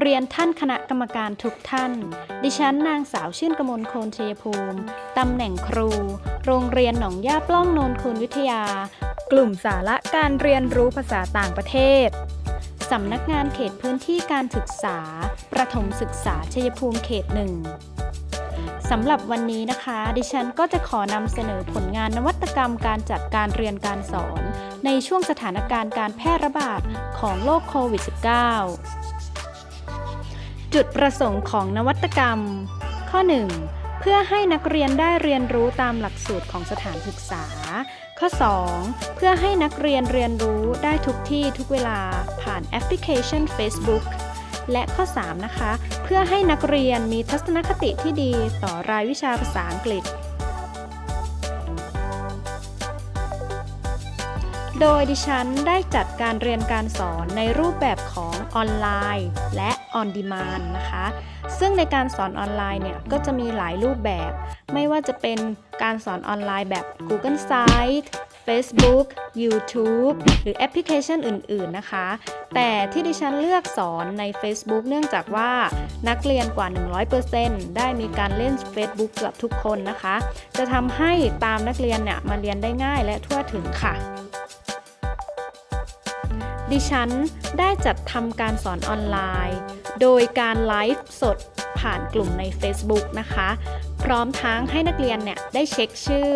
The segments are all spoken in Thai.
เรียนท่านคณะกรรมการทุกท่าน ดิฉันนางสาวชื่นกมลโคนเชยภูมิ ตำแหน่งครู โรงเรียนหนองย่าปล้องโนนคูนวิทยา กลุ่มสาระการเรียนรู้ภาษาต่างประเทศ สำนักงานเขตพื้นที่การศึกษา ประถมศึกษาชัยภูมิเขตหนึ่ง สำหรับวันนี้นะคะ ดิฉันก็จะขอนำเสนอผลงานนวัตกรรมการจัดการเรียนการสอน ในช่วงสถานการณ์การแพร่ระบาดของโรคโควิด -19 จุดประสงค์ของนวัตกรรม ข้อ 1. เพื่อให้นักเรียนได้เรียนรู้ตามหลักสูตรของสถานศึกษา ข้อ 2. เพื่อให้นักเรียนเรียนรู้ได้ทุกที่ทุกเวลาผ่านแอปพลิเคชัน Facebook และข้อ 3 นะคะ เพื่อให้นักเรียนมีทัศนคติที่ดีต่อรายวิชาภาษาอังกฤษ โดยดิฉันได้จัดการเรียนการสอนในรูปแบบของออนไลน์และ on demand นะคะ ซึ่งในการสอนออนไลน์เนี่ยก็จะมีหลายรูปแบบ ไม่ว่าจะเป็นการสอนออนไลน์แบบ Google Site Facebook YouTube หรือแอปพลิเคชันอื่น ๆ นะคะ แต่ที่ดิฉันเลือกสอนใน Facebook เนื่องจากว่านักเรียนกว่า 100%ได้มีการเล่น Facebook เกือบทุกคนนะคะ จะทำให้ตามนักเรียนเนี่ยมาเรียนได้ง่ายและทั่วถึงค่ะดิฉันได้จัดทำการสอนออนไลน์ โดยการไลฟ์สดผ่านกลุ่มใน Facebook นะคะ พร้อมทั้งให้นักเรียนเนี่ยได้เช็คชื่อ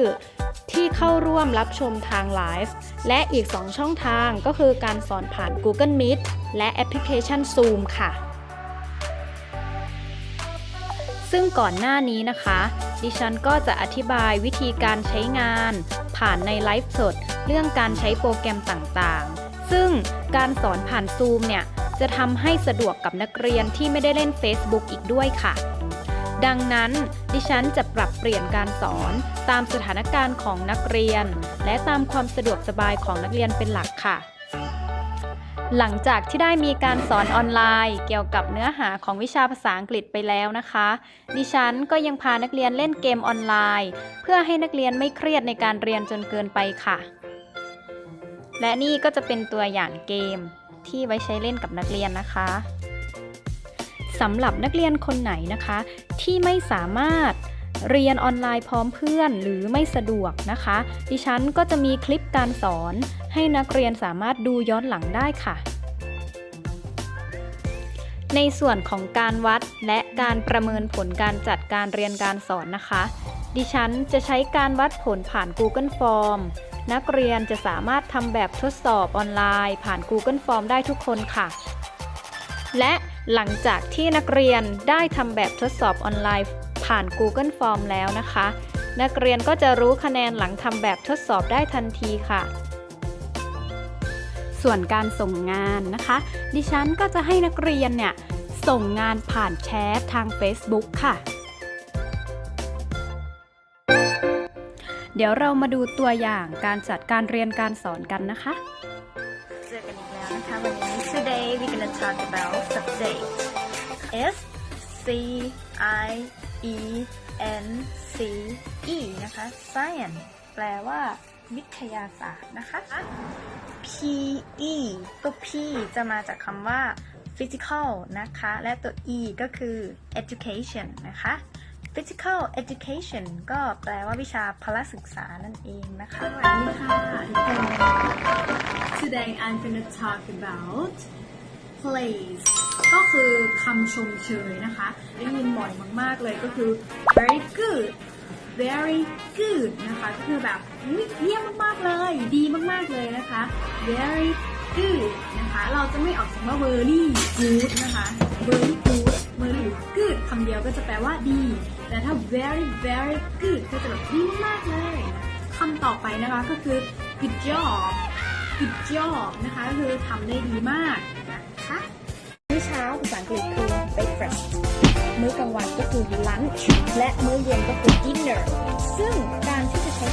ที่เข้าร่วมรับชมทางไลฟ์และอีก 2 ช่องทางก็คือการสอนผ่าน Google Meet และแอปพลิเคชัน Zoom ค่ะ ซึ่งก่อนหน้านี้นะคะ ดิฉันก็จะอธิบายวิธีการใช้งาน ผ่านในไลฟ์สด เรื่องการใช้โปรแกรมต่างๆ ซึ่งการสอนผ่านซูมเนี่ยจะทำให้สะดวกกับนักเรียนที่ไม่ได้เล่น Facebook อีกด้วยค่ะ ดังนั้นดิฉันจะปรับเปลี่ยนการสอนตามสถานการณ์ของนักเรียน และตามความสะดวกสบายของนักเรียนเป็นหลักค่ะ หลังจากที่ได้มีการสอนออนไลน์ เกี่ยวกับเนื้อหาของวิชาภาษาอังกฤษไปแล้วนะคะ ดิฉันก็ยังพานักเรียนเล่นเกมออนไลน์ เพื่อให้นักเรียนไม่เครียดในการเรียนจนเกินไปค่ะ และนี่ก็จะเป็นตัวอย่างเกมที่ไว้ใช้เล่นกับนักเรียนนะคะ สำหรับนักเรียนคนไหนนะคะ ที่ไม่สามารถเรียนออนไลน์พร้อมเพื่อนหรือไม่สะดวกนะคะ ดิฉันก็จะมีคลิปการสอน ให้นักเรียนสามารถดูย้อนหลังได้ค่ะ ในส่วนของการวัดและการประเมินผลการจัดการเรียนการสอนนะคะ ดิฉันจะใช้การวัดผลผ่าน Google Form นักเรียนจะสามารถทำแบบทดสอบออนไลน์ ผ่าน Google Form ได้ทุกคนค่ะ และ หลังจากที่นักเรียนได้ทำแบบทดสอบออนไลน์ผ่าน Google Form แล้วนะคะ นักเรียนก็จะรู้คะแนนหลังทำแบบทดสอบได้ทันทีค่ะ ส่วนการส่งงานนะคะ ดิฉันก็จะให้นักเรียนเนี่ยส่งงานผ่านแชททาง Facebook ค่ะ เดี๋ยวเรามาดูตัวอย่างการจัดการเรียนการสอนกันนะคะ นะคะวันนี้ today we're gonna talk about subject S C I E N C E นะคะ science แปลว่าวิทยาศาสตร์นะคะ P E ตัว P จะมาจากคำว่า physical นะคะ และตัว E ก็คือ education นะคะ physical education ก็แปลว่าวิชาพละศึกษานั่นเองนะคะสวัสดีค่ะทุกคน Today I'm gonna talk about praise ก็คือคำชมเชยนะคะ ได้ยินบ่อยมาก ๆ เลยก็คือ very good very good นะคะก็คือแบบเยี่ยมมาก ๆ เลย ดีมาก ๆ เลยนะคะ very good นะคะ เราจะไม่ออกเสียงว่า very good นะคะ very good very good คำเดียวก็จะแปลว่าดี แต่ถ้า very very good ก็จะแบบดีมากเลยคำต่อไปนะคะก็คือ good job good job นะคะก็คือทำได้ดีมากนะคะมื้อเช้าภาษาอังกฤษคือ breakfast มื้อกลางวันก็คือ lunch และมื้อเย็นก็คือ dinner ซึ่งการที่จะใช้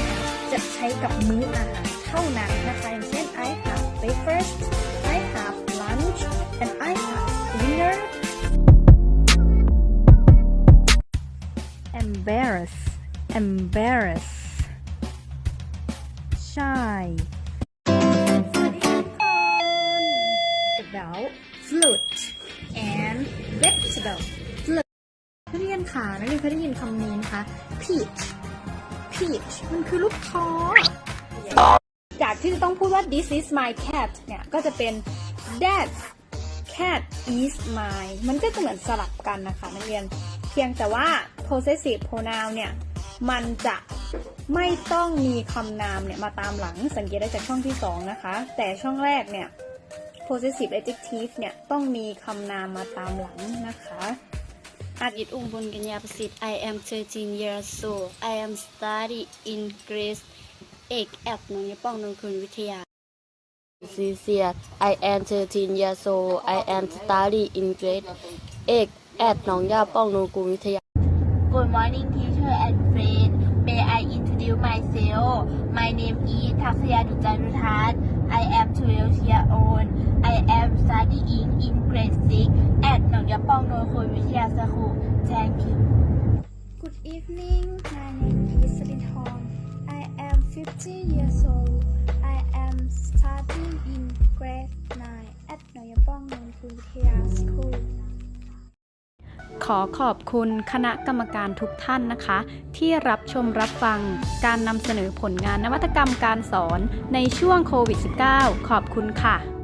จะใช้กับมื้ออาหารเท่านั้นนะคะอย่างเช่น I have breakfast I have lunch and I have dinner embarrass embarrass ใช่ สวัดีค่ะทุกคน about flute and vegetable นักเรียนค่ะนักเรียนเคยได้ยินคำนี้นะคะ peach peach มันคือลูกท้อ จากที่ต้องพูดว่า this is my cat เนี่ย ก็จะเป็น that cat is mine มันก็จะเหมือนสลับกันนะคะนักเรียน เพียงแต่ว่า possessive pronoun เนี่ย มันจะไม่ต้องมีคำนามเนี่ยมาตามหลังสังเกตได้จากช่องที่ 2 นะคะ แต่ช่องแรกเนี่ย possessive adjective เนี่ย ต้องมีคำนามมาตามหลังนะคะอาจิตอุ้มบุญกัญญาประสิทธิ์ I am 13 years old I am study in Greece เอกแอบหนูยป้องนนคุณวิทยา Cecilia I am 13 years old I am study in Greece เอกแอดหนองยาป้องนนคุณวิทยา Good morning, teacher and friend. May I introduce myself? My name is Taksaya Dujanutat. I am 12 years old. I am studying in grade 6 at Nong Yapong Northern Vidya School. Thank you. Good evening. My name is Rinhon. I am 15 years old. I am studying in grade 9 at Noyapong Nonkuthia School. ขอขอบคุณคณะกรรมการทุกท่านนะคะ ที่รับชมรับฟังการนำเสนอผลงานนวัตกรรมการสอนในช่วงโควิด -19 ขอบคุณค่ะ